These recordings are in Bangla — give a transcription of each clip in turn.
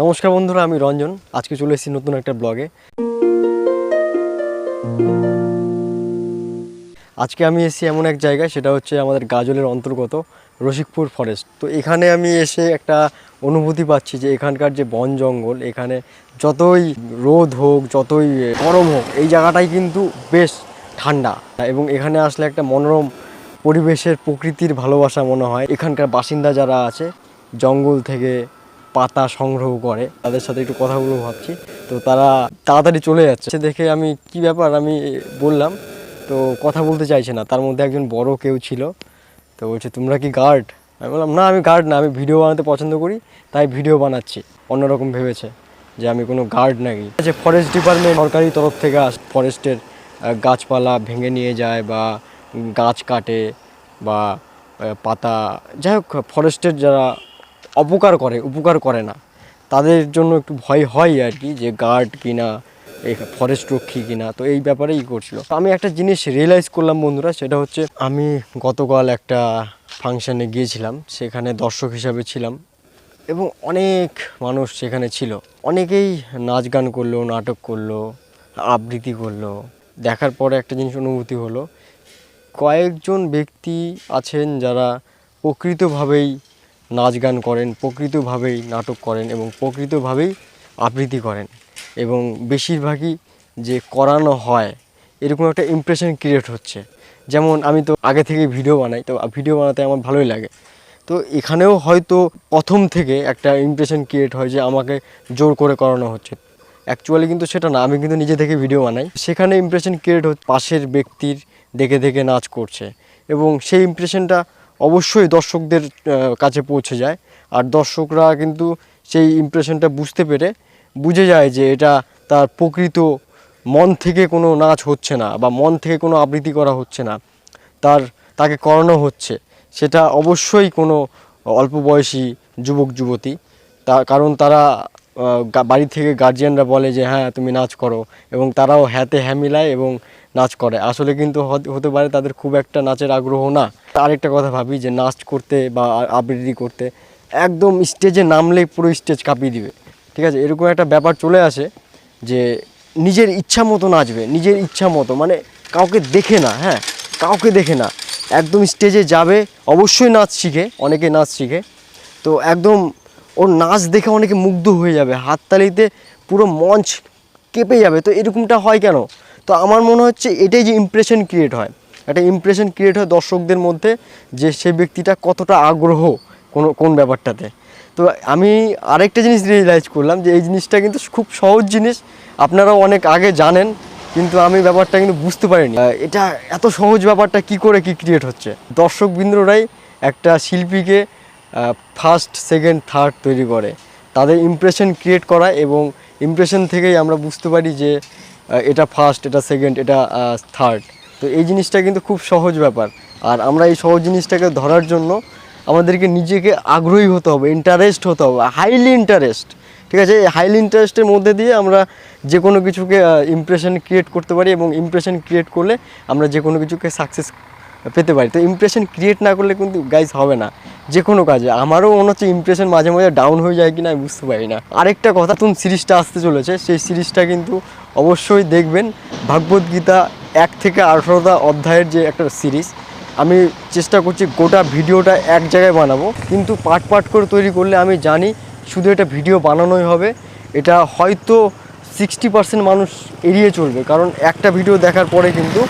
নমস্কার বন্ধুরা, আমি রঞ্জন। আজকে চলে এসেছি নতুন একটা ব্লগে। আজকে আমি এসেছি এমন এক জায়গায়, সেটা হচ্ছে আমাদের গাজলের অন্তর্গত রসিকপুর ফরেস্ট তো এখানে আমি এসে একটা অনুভূতি পাচ্ছি যে এখানকার যে বন জঙ্গল, এখানে যতই রোদ হোক, যতই গরম হোক, এই জায়গাটাই কিন্তু বেশ ঠান্ডা। এবং এখানে আসলে একটা মনোরম পরিবেশের প্রকৃতির ভালোবাসা মনে হয়। এখানকার বাসিন্দা যারা আছে, জঙ্গল থেকে পাতা সংগ্রহ করে, তাদের সাথে একটু কথা বলব ভাবছি। তো তারা তাড়াতাড়ি চলে যাচ্ছে। সে দেখে আমি কি ব্যাপার, আমি বললাম, তো কথা বলতে চাইছে না। তার মধ্যে একজন বড় কেউ ছিল, তো বলছে, তোমরা কি গার্ড আমি বললাম, না, আমি গার্ড না, আমি ভিডিও বানাতে পছন্দ করি, তাই ভিডিও বানাচ্ছি। অন্যরকম ভেবেছে যে আমি কোনো গার্ড নাকি। যে ফরেস্ট ডিপার্টমেন্ট সরকারি তরফ থেকে আস ফরেস্টের গাছপালা ভেঙে নিয়ে যায় বা গাছ কাটে বা পাতা, যাই হোক ফরেস্টের যারা অপকার করে, উপকার করে না। তাদের জন্য একটু ভয় হয় আর কি যে গার্ড কিনা, এই ফরেস্ট রক্ষী কিনা, তো এই ব্যাপারেই করছিল। তো আমি একটা জিনিস রিয়েলাইজ করলাম বন্ধুরা, সেটা হচ্ছে আমি গতকাল একটা ফাংশানে গিয়েছিলাম, সেখানে দর্শক হিসাবে ছিলাম এবং অনেক মানুষ সেখানে ছিল। অনেকেই নাচ গান করল, নাটক করল, আবৃত্তি করল। দেখার পরে একটা জিনিস অনুভূতি হলো, কয়েকজন ব্যক্তি আছেন যারা প্রকৃতভাবেই নাচ গান করেন, প্রকৃতভাবেই নাটক করেন এবং প্রকৃতভাবেই আবৃত্তি করেন এবং বেশিরভাগই যে করানো হয়, এরকম একটা ইমপ্রেশন ক্রিয়েট হচ্ছে। যেমন আমি তো আগে থেকে ভিডিও বানাই, তো ভিডিও বানাতে আমার ভালোই লাগে। তো এখানেও হয়তো প্রথম থেকে একটা ইমপ্রেশন ক্রিয়েট হয় যে আমাকে জোর করে করানো হচ্ছে। অ্যাকচুয়ালি কিন্তু সেটা না, আমি কিন্তু নিজে থেকে ভিডিও বানাই। সেখানে ইমপ্রেশন ক্রিয়েট হচ্ছে, পাশের ব্যক্তির দেখে দেখে নাচ করছে এবং সেই ইমপ্রেশনটা অবশ্যই দর্শকদের কাছে পৌঁছে যায়। আর দর্শকরা কিন্তু সেই ইমপ্রেশনটা বুঝতে পেরে বুঝে যায় যে এটা তার প্রকৃত মন থেকে কোনো নাচ হচ্ছে না বা মন থেকে কোনো আবৃত্তি করা হচ্ছে না। তার, তাকে করানো হচ্ছে। সেটা অবশ্যই কোনো অল্প বয়সী যুবক যুবতী তার কারণ তারা বাড়ি থেকে গার্জিয়ানরা বলে যে হ্যাঁ তুমি নাচ করো। এবং তারাও হ্যাতে হ্যাঁ মিলায় এবং নাচ করে। আসলে কিন্তু হত- পারে তাদের খুব একটা নাচের আগ্রহ না। আরেকটা কথা ভাবি যে, নাচ করতে বা আবৃত্তি করতে একদম স্টেজে নামলেই পুরো স্টেজ কাঁপিয়ে দিবে। ঠিক আছে? এরকম একটা ব্যাপার চলে আসে যে, নিজের ইচ্ছা মতো নাচবে, নিজের ইচ্ছা মতো। মানে কাউকে দেখে না হ্যাঁ কাউকে দেখে না। একদম স্টেজে যাবে, অবশ্যই নাচ শিখে, অনেকে নাচ শিখে। তো একদম ওর নাচ দেখে অনেকে মুগ্ধ হয়ে যাবে, হাততালিতে পুরো মঞ্চ কেঁপে যাবে। তো এরকমটা হয় কেন? তো আমার মনে হচ্ছে এটাই যে ইমপ্রেশন ক্রিয়েট হয়। একটা ইমপ্রেশন ক্রিয়েট হয় দর্শকদের মধ্যে যে সে ব্যক্তিটা কতটা আগ্রহ কোনো, কোন ব্যাপারটাতে। তো আমি আরেকটা জিনিস রিয়েলাইজ করলাম যে এই জিনিসটা কিন্তু খুব সহজ জিনিস। আপনারাও অনেক আগে জানেন, কিন্তু আমি ব্যাপারটা কিন্তু বুঝতে পারিনি। এটা এত সহজ ব্যাপারটা কি করে কি ক্রিয়েট হচ্ছে? দর্শক বিন্দুরাই একটা শিল্পীকে ফার্স্ট সেকেন্ড থার্ড তৈরি করে। তাদের ইমপ্রেশন ক্রিয়েট করা এবং ইমপ্রেশন থেকেই আমরা বুঝতে পারি যে এটা ফার্স্ট এটা সেকেন্ড এটা থার্ড তো এই জিনিসটা কিন্তু খুব সহজ ব্যাপার। আর আমরা এই সহজ জিনিসটাকে ধরার জন্য আমাদেরকে নিজেকে আগ্রহী হতে হবে ইন্টারেস্ট হতে হবে হাইলি ইন্টারেস্ট ঠিক আছে? এই হাইলি ইন্টারেস্টের মধ্যে দিয়ে আমরা যে কোনো কিছুকে ইমপ্রেশন ক্রিয়েট করতে পারি এবং ইমপ্রেশন ক্রিয়েট করলে আমরা যে কোনো কিছুকে সাকসেস পেতে পারি। তো ইমপ্রেশন ক্রিয়েট না করলে কিন্তু গাইজ হবে না। যে কোনো কাজে। আমারও মনে হচ্ছে ইমপ্রেশন মাঝে মাঝে ডাউন হয়ে যায় কিনা আমি বুঝতে পারি না। আরেকটা কথা, নতুন সিরিজটা আসতে চলেছে। সেই সিরিজটা কিন্তু অবশ্যই দেখবেন। ভাগবত গীতা এক থেকে আঠারোটা অধ্যায়ের যে একটা সিরিজ। আমি চেষ্টা করছি গোটা ভিডিওটা এক জায়গায় বানাবো। কিন্তু পার্ট পার্ট করে তৈরি করলে আমি জানি শুধু এটা ভিডিও বানানোই হবে। এটা হয়তো সিক্সটি পার্সেন্ট মানুষ এড়িয়ে চলবে। কারণ একটা ভিডিও দেখার পরে কিন্তু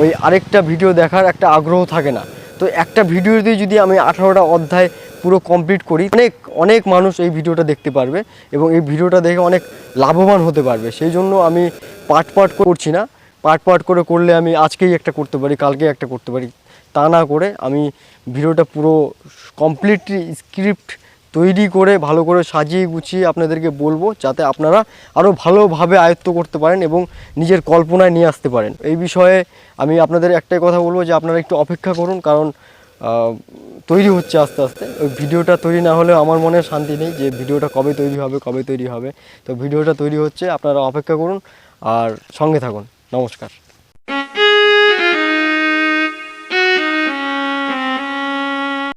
ওই আরেকটা ভিডিও দেখার একটা আগ্রহ থাকে না। তো একটা ভিডিও দিয়ে যদি আমি আঠারোটা অধ্যায় পুরো কমপ্লিট করি, অনেক অনেক মানুষ এই ভিডিওটা দেখতে পারবে এবং এই ভিডিওটা দেখে অনেক লাভবান হতে পারবে। সেই জন্য আমি পার্ট পার্ট করছি না। পার্ট পার্ট করে করলে আমি আজকেই একটা করতে পারি কালকে একটা করতে পারি। তা না করে আমি ভিডিওটা পুরো কমপ্লিটলি স্ক্রিপ্ট তৈরি করে, ভালো করে সাজিয়ে গুছিয়ে আপনাদেরকে বলব যাতে আপনারা আরও ভালোভাবে আয়ত্ত করতে পারেন এবং নিজের কল্পনায় নিয়ে আসতে পারেন। এই বিষয়ে আমি আপনাদের একটাই কথা বলব যে আপনারা একটু অপেক্ষা করুন, কারণ তৈরি হচ্ছে আস্তে আস্তে। ওই ভিডিওটা তৈরি না হলেও আমার মনে শান্তি নেই যে ভিডিওটা কবে তৈরি হবে, কবে তৈরি হবে। তো ভিডিওটা তৈরি হচ্ছে, আপনারা অপেক্ষা করুন আর সঙ্গে থাকুন। নমস্কার।